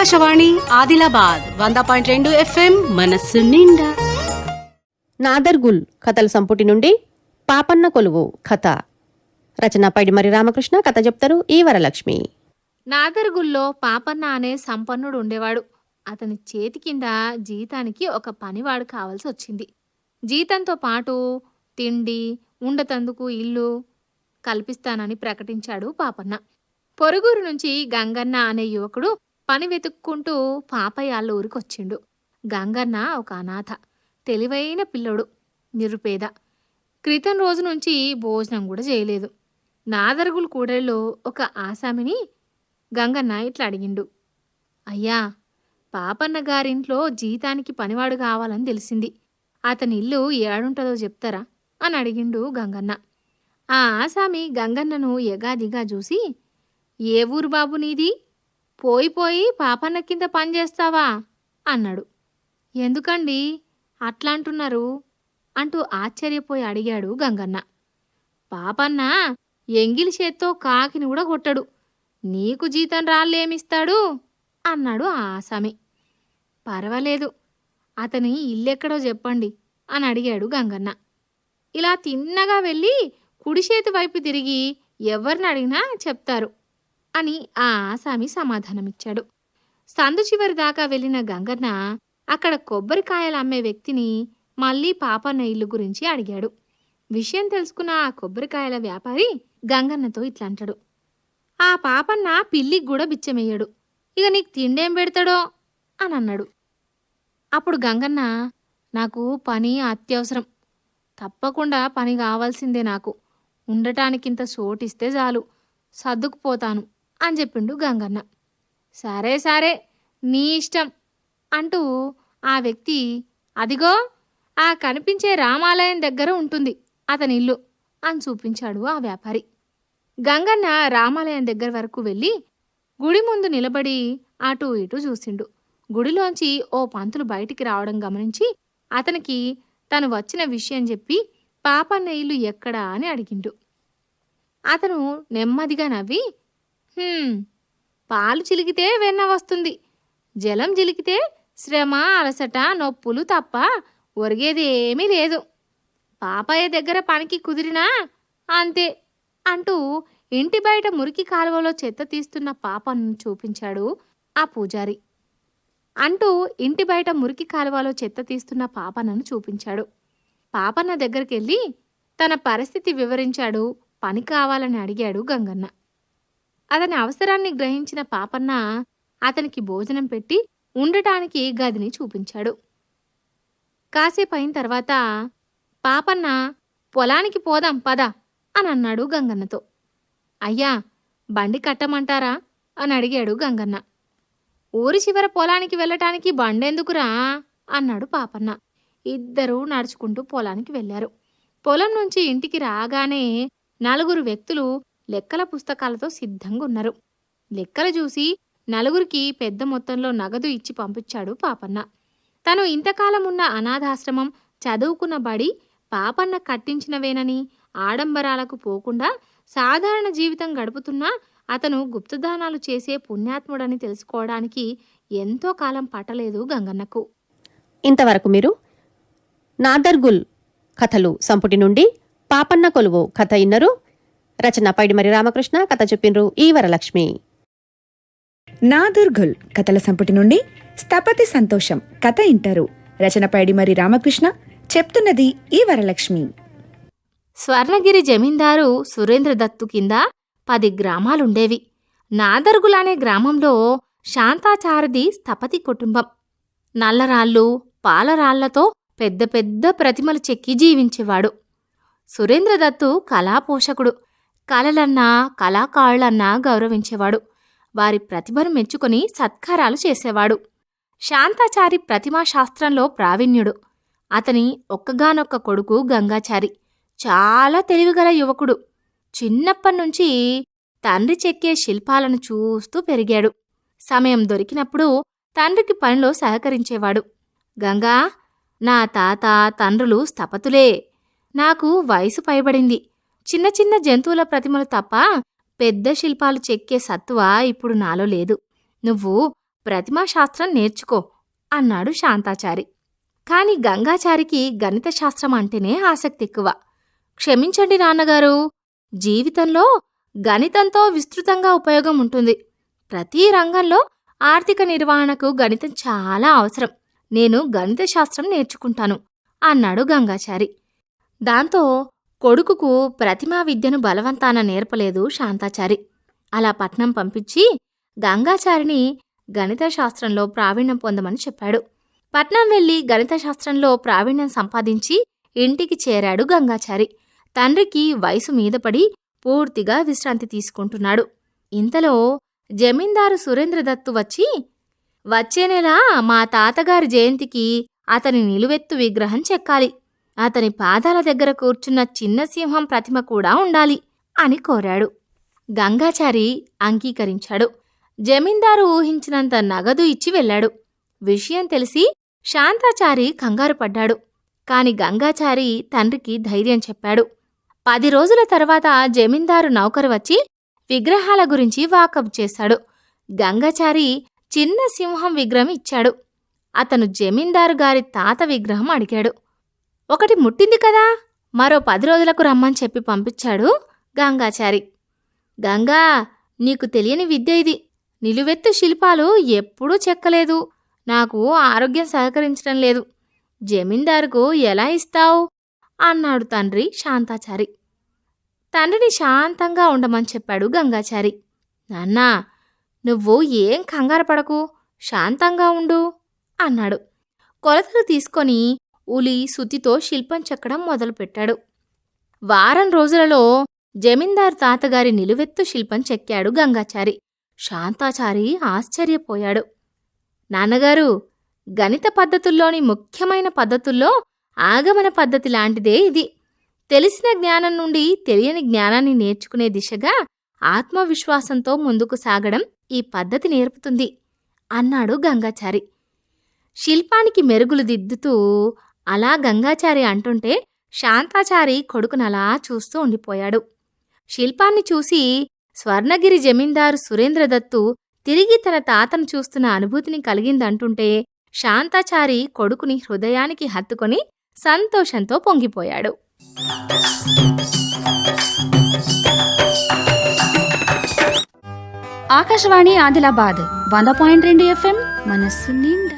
ఆకాశవాణి ఆదిలాబాద్ వంద పాయింట్ రెండు ఎఫ్ఎం మనస్సు నిండా. నాదర్గుల్ కథల సంపుటి నుండి పాపన్న కొలువు కథ. రచన పైడిమరి రామకృష్ణ కథ చెప్తారు ఈ వరలక్ష్మి. నాదర్గుల్లో పాపన్న అనే సంపన్నుడు ఉండేవాడు. అతని చేతి కింద జీతానికి ఒక పనివాడు కావాల్సి వచ్చింది. జీతంతో పాటు తిండి ఉండతందుకు ఇల్లు కల్పిస్తానని ప్రకటించాడు పాపన్న. పొరుగురు నుంచి గంగన్న అనే యువకుడు పని వెతుక్కుంటూ పాపయ్య వాళ్ళ ఊరికి వచ్చిండు గంగన్న ఒక అనాథ తెలివైన పిల్లడు నిరుపేద. క్రితం రోజు నుంచి భోజనం కూడా చేయలేదు. నాదరుగుల కూడలిలో ఒక ఆసామిని గంగన్న ఇట్లా అడిగిండు. అయ్యా పాపన్న గారింట్లో జీతానికి పనివాడు కావాలని తెలిసింది. అతని ఇల్లు ఏడుంటుందో చెప్తారా? అని అడిగిండు గంగన్న. ఆ ఆసామి గంగన్నను ఎగాదిగా చూసి ఏ ఊరు బాబు నీది? పోయిపోయి పాపన్న కింద పనిచేస్తావా అన్నాడు. ఎందుకండి? అట్లా అంటున్నారు అంటూ ఆశ్చర్యపోయి అడిగాడు గంగన్న. పాపన్న ఎంగిలి చేత్తో కాకిని కూడా కొట్టడు. నీకు జీతం రాళ్ళేమిస్తాడు? అన్నాడు ఆసామి. పర్వాలేదు అతని ఇల్లెక్కడో చెప్పండి అని అడిగాడు గంగన్న. ఇలా తిన్నగా వెళ్ళి కుడి చేతి వైపు తిరిగి ఎవరిని అడిగినా చెప్తారు. అని ఆ ఆసామి సమాధానమిచ్చాడు. సందు చివరి దాకా వెళ్ళిన గంగన్న అక్కడ కొబ్బరికాయలు అమ్మే వ్యక్తిని మళ్ళీ పాపన్న ఇల్లు గురించి అడిగాడు. విషయం తెలుసుకున్న ఆ కొబ్బరికాయల వ్యాపారి గంగన్నతో ఇట్లా అంటాడు ఆ పాపన్న పిల్లికి కూడా బిచ్చమెయ్యడు. ఇక నీకు తిండేం పెడతాడో అని అన్నాడు అప్పుడు గంగన్న నాకు పని అత్యవసరం. తప్పకుండా పని కావాల్సిందే నాకు. ఉండటానికింత చోటిస్తే చాలు. సర్దుకుపోతాను అని చెప్పిండు గంగన్న. సరే సరే నీ ఇష్టం అంటూ ఆ వ్యక్తి అదిగో ఆ కనిపించే రామాలయం దగ్గర ఉంటుంది అతని ఇల్లు అని చూపించాడు ఆ వ్యాపారి. గంగన్న రామాలయం దగ్గర వరకు వెళ్ళి గుడి ముందు నిలబడి అటు ఇటు చూసిండు. గుడిలోంచి ఓ పంతులు బయటికి రావడం గమనించి అతనికి తను వచ్చిన విషయం చెప్పి పాపన్న ఇల్లు ఎక్కడా అని అడిగిండు. అతను నెమ్మదిగా నవ్వి పాలు చిలికితే వెన్న వస్తుంది. జలం చిలికితే శ్రమ అలసట నొప్పులు తప్ప ఒరిగేది ఏమీ లేదు. పాపయ్య దగ్గర పనికి కుదిరినా అంతే అంటూ ఇంటి బయట మురికి కాలువలో చెత్త తీస్తున్న పాపను చూపించాడు ఆ పూజారి. అంటూ ఇంటి బయట మురికి కాలువలో చెత్త తీస్తున్న పాపనను చూపించాడు. పాపన్న దగ్గరికి వెళ్ళి తన పరిస్థితి వివరించాడు. పని కావాలని అడిగాడు గంగన్న. అతని అవసరాన్ని గ్రహించిన పాపన్న అతనికి భోజనం పెట్టి ఉండటానికి గదిని చూపించాడు. కాసేపు అయిన తర్వాత పాపన్న పొలానికి పోదాం పద అని అన్నాడు గంగన్నతో. అయ్యా బండి కట్టమంటారా? అని అడిగాడు గంగన్న. ఊరి చివర పొలానికి వెళ్ళటానికి బండెందుకురా? అన్నాడు పాపన్న. ఇద్దరూ నడుచుకుంటూ పొలానికి వెళ్ళారు. పొలం నుంచి ఇంటికి రాగానే నలుగురు వ్యక్తులు లెక్కల పుస్తకాలతో సిద్ధంగా ఉన్నారు లెక్కలు చూసి నలుగురికి పెద్ద మొత్తంలో నగదు ఇచ్చి పంపించాడు పాపన్న. తను ఇంతకాలం ఉన్న అనాథాశ్రమం చదువుకున్న బడి పాపన్న కట్టించినవేనని ఆడంబరాలకు పోకుండా సాధారణ జీవితం గడుపుతున్నా అతను గుప్తదానాలు చేసే పుణ్యాత్ముడని తెలుసుకోవడానికి ఎంతో కాలం పట్టలేదు గంగన్నకు. ఇంతవరకు మీరు నాదర్గుల్ కథలు సంపుటి నుండి పాపన్న కొలువు కథ ఇన్నరు. రచన పైడిమరి రామకృష్ణ కథ చెప్పిండ్రు ఈ వరలక్ష్మి. నాదుర్గుల్ కథల సంపుటి నుండి స్థపతి సంతోషం కథ ఇంటారు. రచన పైడిమరి రామకృష్ణ చెప్తున్నది ఈ వరలక్ష్మి. స్వర్ణగిరి జమీందారు సురేంద్ర దత్తు కింద పది గ్రామాలుండేవి. నాదర్గుల్ అనే గ్రామంలో శాంతాచారది స్థపతి కుటుంబం. నల్లరాళ్ళు పాలరాళ్ళతో పెద్ద పెద్ద ప్రతిమలు చెక్కి జీవించేవాడు. సురేంద్రదత్తు కళాపోషకుడు. కళలన్నా కళాకారులన్నా గౌరవించేవాడు. వారి ప్రతిభను మెచ్చుకొని సత్కారాలు చేసేవాడు. శాంతాచారి ప్రతిమా శాస్త్రంలో ప్రావీణ్యుడు. అతని ఒక్కగానొక్క కొడుకు గంగాచారి. చాలా తెలివిగల యువకుడు. చిన్నప్పటినుంచి తండ్రి చెక్కే శిల్పాలను చూస్తూ పెరిగాడు. సమయం దొరికినప్పుడు తండ్రికి పనిలో సహకరించేవాడు. గంగా నా తాత తండ్రులు స్థపతులే. నాకు వయసు పైబడింది. చిన్న చిన్న జంతువుల ప్రతిమలు తప్ప పెద్ద శిల్పాలు చెక్కే సత్వ ఇప్పుడు నాలో లేదు. నువ్వు ప్రతిమాశాస్త్రం నేర్చుకో అన్నాడు శాంతాచారి. కాని గంగాచారికి గణిత శాస్త్రం అంటేనే ఆసక్తి ఎక్కువ. క్షమించండి నాన్నగారు జీవితంలో గణితంతో విస్తృతంగా ఉపయోగం ఉంటుంది. ప్రతి రంగంలో ఆర్థిక నిర్వహణకు గణితం చాలా అవసరం. నేను గణిత శాస్త్రం నేర్చుకుంటాను అన్నాడు గంగాచారి. దాంతో కొడుకుకు ప్రతిమా విద్యను బలవంతాన నేర్పలేదు శాంతాచారి. అలా పట్నం పంపించి గంగాచారిని గణిత శాస్త్రంలో ప్రావీణ్యం పొందమని చెప్పాడు. పట్నం వెళ్ళి గణిత శాస్త్రంలో ప్రావీణ్యం సంపాదించి ఇంటికి చేరాడు గంగాచారి. తండ్రికి వయసు మీద పడి పూర్తిగా విశ్రాంతి తీసుకుంటున్నాడు. ఇంతలో జమీందారు సురేంద్రదత్తు వచ్చి వచ్చే నెల మా తాతగారి జయంతికి అతని నిలువెత్తు విగ్రహం చెక్కాలి. అతని పాదాల దగ్గర కూర్చున్న చిన్న సింహం ప్రతిమ కూడా ఉండాలి అని కోరాడు. గంగాచారి అంగీకరించాడు. జమీందారు ఊహించినంత నగదు ఇచ్చి వెళ్ళాడు. విషయం తెలిసి శాంతాచారి కంగారు పడ్డాడు. కాని గంగాచారి తండ్రికి ధైర్యం చెప్పాడు. పది రోజుల తర్వాత జమీందారు నౌకరు వచ్చి విగ్రహాల గురించి వాకప్ చేశాడు. గంగాచారి చిన్న సింహం విగ్రహం ఇచ్చాడు. అతను జమీందారు గారి తాత విగ్రహం అడిగాడు. ఒకటి ముట్టింది కదా. మరో పది రోజులకు రమ్మని చెప్పి పంపించాడు గంగాచారి. గంగా నీకు తెలియని విద్య ఇది. నిలువెత్తు శిల్పాలు ఎప్పుడూ చెక్కలేదు. నాకు ఆరోగ్యం సహకరించడం లేదు. జమీందారుకు ఎలా ఇస్తావు? అన్నాడు తండ్రి శాంతాచారి. తండ్రిని శాంతంగా ఉండమని చెప్పాడు గంగాచారి. నాన్నా నువ్వు ఏం కంగారు పడకు. శాంతంగా ఉండు అన్నాడు. కొలతలు తీసుకొని ఉలి సుతితో శిల్పం చెక్కడం మొదలుపెట్టాడు. వారం రోజులలో జమీందారు తాతగారి నిలువెత్తు శిల్పం చెక్కాడు గంగాచారి. శాంతాచారి ఆశ్చర్యపోయాడు. నాన్నగారు గణిత పద్ధతుల్లోని ముఖ్యమైన పద్ధతుల్లో ఆగమన పద్ధతి లాంటిదే ఇది. తెలిసిన జ్ఞానం నుండి తెలియని జ్ఞానాన్ని నేర్చుకునే దిశగా ఆత్మవిశ్వాసంతో ముందుకు సాగడం ఈ పద్ధతి నేర్పుతుంది అన్నాడు గంగాచారి. శిల్పానికి మెరుగులు దిద్దుతూ అలా గంగాచారి అంటుంటే శాంతాచారి కొడుకునలా చూస్తూ ఉండిపోయాడు. శిల్పాన్ని చూసి స్వర్ణగిరి జమీందారు సురేంద్రదత్తు తిరిగి తన తాతను చూస్తున్న అనుభూతిని కలిగిందంటుంటే శాంతాచారి కొడుకుని హృదయానికి హత్తుకొని సంతోషంతో పొంగిపోయాడు. ఆకాశవాణి ఆదిలాబాద్ వంద పాయింట్ రెండు ఎఫ్ఎం మనస్సు నిండా